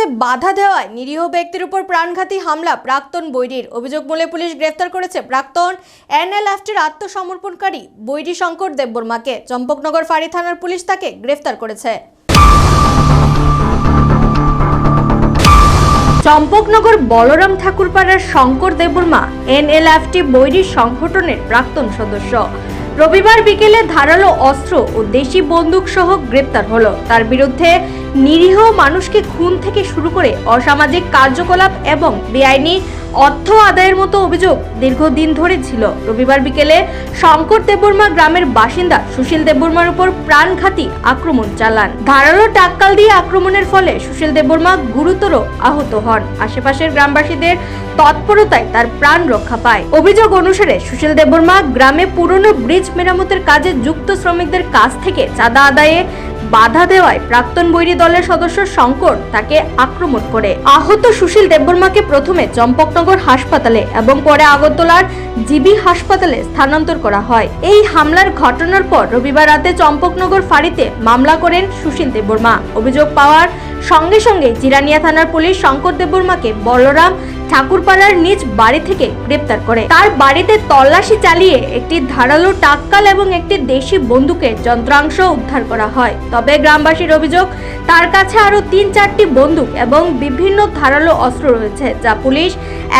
কাজে বাধা দেওয়ায় নিরীহ ব্যক্তির উপর প্রাণঘাতী হামলা, প্রাক্তন বৈরীর। অভিযোগ বলে পুলিশ গ্রেফতার করেছে প্রাক্তন এনএলএফটির আত্মসমর্পণকারী বৈরী শঙ্কর দেববর্মাকে। চম্পকনগর ফাঁড়ি থানার পুলিশ তাকে গ্রেফতার করেছে। চম্পকনগর বলরাম ঠাকুরপাড়ার শঙ্কর দেববর্মা এনএলএফটি বৈরী সংগঠনের প্রাক্তন সদস্য। রবিবার বিকেলে ধারালো অস্ত্র ও দেশি বন্দুক সহ গ্রেপ্তার হলো। তার বিরুদ্ধে নিরীহ মানুষকে খুন থেকে শুরু করে অসামাজিক কার্যকলাপ এবং বেআইনি অর্থ আদায়ের মতো অভিযোগ দীর্ঘদিন ধরে ছিল। রবিবার বিকেলে শঙ্কর দেববর্মা গ্রামের বাসিন্দা সুশীল দেববর্মার উপর প্রাণঘাতী আক্রমণ চালান। ধারালো টাক্কাল দিয়ে আক্রমণের ফলে সুশীল দেববর্মা গুরুতর আহত হন। আশেপাশের গ্রামবাসীদের তৎপরতায় তার প্রাণ রক্ষা পায়। অভিযোগ অনুসারে সুশীল দেববর্মা গ্রামে পুরনো ব্রিজ মেরামতের কাজে যুক্ত শ্রমিকদের কাছ থেকে চাঁদা আদায়ে বাধা দেওয়ায় প্রাক্তন বৈরী দলের সদস্য শঙ্কর তাকে আক্রমণ করে। আহত সুশীল দেববর্মাকে প্রথমে চম্পকনগর হাসপাতালে এবং পরে আগরতলার জিবি হাসপাতালে স্থানান্তর করা হয়। এই হামলার ঘটনার পর রবিবার রাতে চম্পকনগর ফাঁড়িতে মামলা করেন সুশীল দেববর্মা। অভিযোগ পাওয়ার সঙ্গে সঙ্গে জিরানিয়া থানার পুলিশ শঙ্কর দেববর্মাকে বলরাম ঠাকুরপাড়ার নিজ বাড়ি থেকে গ্রেপ্তার করে। তার বাড়িতে তল্লাশি চালিয়ে একটি ধারালো টাক্কাল এবং একটি দেশি বন্দুকের যন্ত্রাংশ উদ্ধার করা হয়। তবে গ্রামবাসীর অভিযোগ, তার কাছে আরও তিন চারটি বন্দুক এবং বিভিন্ন ধারালো অস্ত্র রয়েছে, যা পুলিশ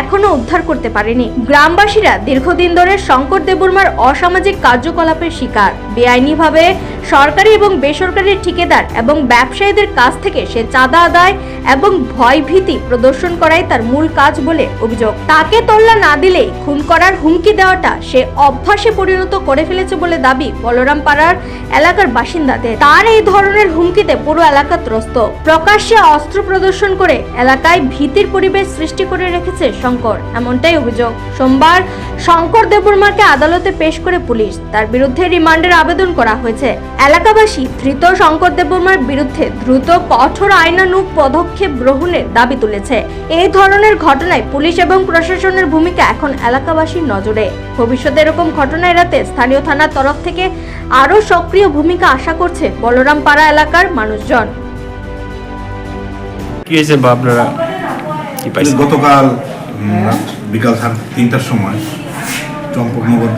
এখনও উদ্ধার করতে পারেনি। গ্রামবাসীরা দীর্ঘদিন ধরে শঙ্কর দেববর্মার অসামাজিক কার্যকলাপের শিকার। বেআইনিভাবে সরকারি এবং বেসরকারি ঠিকাদার এবং ব্যবসায়ীদের কাছ থেকে সে চাঁদা আদায় এবং ভয়ভীতি প্রদর্শন করাই তার মূল কাজ বলে অভিযোগ। তাকে তোল্লা না দিলে খুন করার হুমকি দেওয়াটা সে অভ্যাসে পরিণত করে ফেলেছে বলে দাবি বলরাম পাড়ার এলাকার বাসিন্দাদের। তার এই ধরনের হুমকিতে পুরো এলাকা ত্রস্ত। প্রকাশ্যে অস্ত্র প্রদর্শন করে এলাকায় ভীতির পরিবেশ সৃষ্টি করে রেখেছে শঙ্কর, এমনটাই অভিযোগ। সোমবার শঙ্কর দেববর্মাকে আদালতে পেশ করে পুলিশ। তার বিরুদ্ধে রিমান্ডের আবেদন করা হয়েছে। এলাকাবাসী ধৃত শঙ্কর দেববর্মার বিরুদ্ধে দ্রুত কঠোর আইনানুগ পদক্ষেপ গ্রহণের দাবি তুলেছে। এই ধরনের ঘটনায় পুলিশ এবং প্রশাসনের ভূমিকা এখন এলাকাবাসীর নজরে। ভবিষ্যতে এরকম ঘটনা এড়াতে স্থানীয় থানার তরফ থেকে আরও সক্রিয় ভূমিকা আশা করছে বলরাম পাড়া এলাকার মানুষজন। কি হয়েছে বা আপনারা গতকাল বিকাল সাড়ে তিনটার সময় চম্পকনগর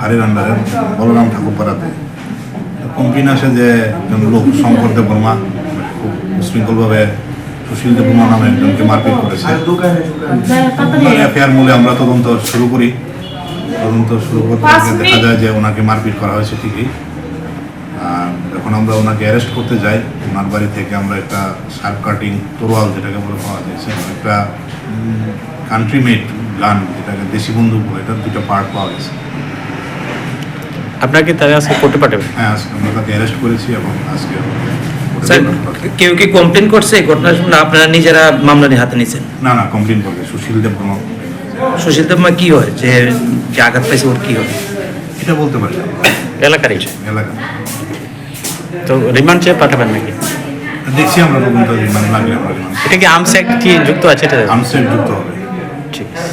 হারির আন্ডারে বলরাম ঠাকুরপাড়াতে। কমপ্লেন আসে যে একজন লোক শঙ্কর দেব বর্মা খুব উশৃঙ্খলভাবে সুশীল দেব বর্মা নামে একজনকে মারপিট করেছে। এফআইআর মূলে আমরা তদন্ত শুরু করি। তদন্ত শুরু করতে দেখা যায় যে ওনাকে মারপিট করা হয়েছে ঠিকই। আর এখন আমরা ওনাকে অ্যারেস্ট করতে যাই। ওনার বাড়ি থেকে আমরা একটা শার্প কাটিং তোরওয়াল যেটাকে বলে পাওয়া যাচ্ছে একটা কান্ট্রি মেড গান যেটাকে দেশি বন্দুক বলে এটার দুটো পার্ট পাওয়া গেছে। আপনাকে তারা আজকে করতে পাঠাবে হ্যাঁ আজকে আমরা তাকে অ্যারেস্ট করেছি এবং আজকে। কেউ কি কমপ্লেন করছে ঘটনা শুনে আপনারা নিজেরা মামলা নিয়ে হাতে নিয়েছেন? না না কমপ্লেন করবে। সুশীল দেব সুশীল দেবমা কি হয়? যে যে আঘাত পাইছে ওর কি হয় এটা বলতে পারি। এলাকারই। এলাকা। তো রিমান্ড চেয়ে পাঠাবেন নাকি? দেখছি আমরা তদন্ত মানে লাগলে আমরা এটা কি আর্মস অ্যাক্ট কি যুক্ত আছে এটা? আমসেট যুক্ত হবে। ঠিক আছে।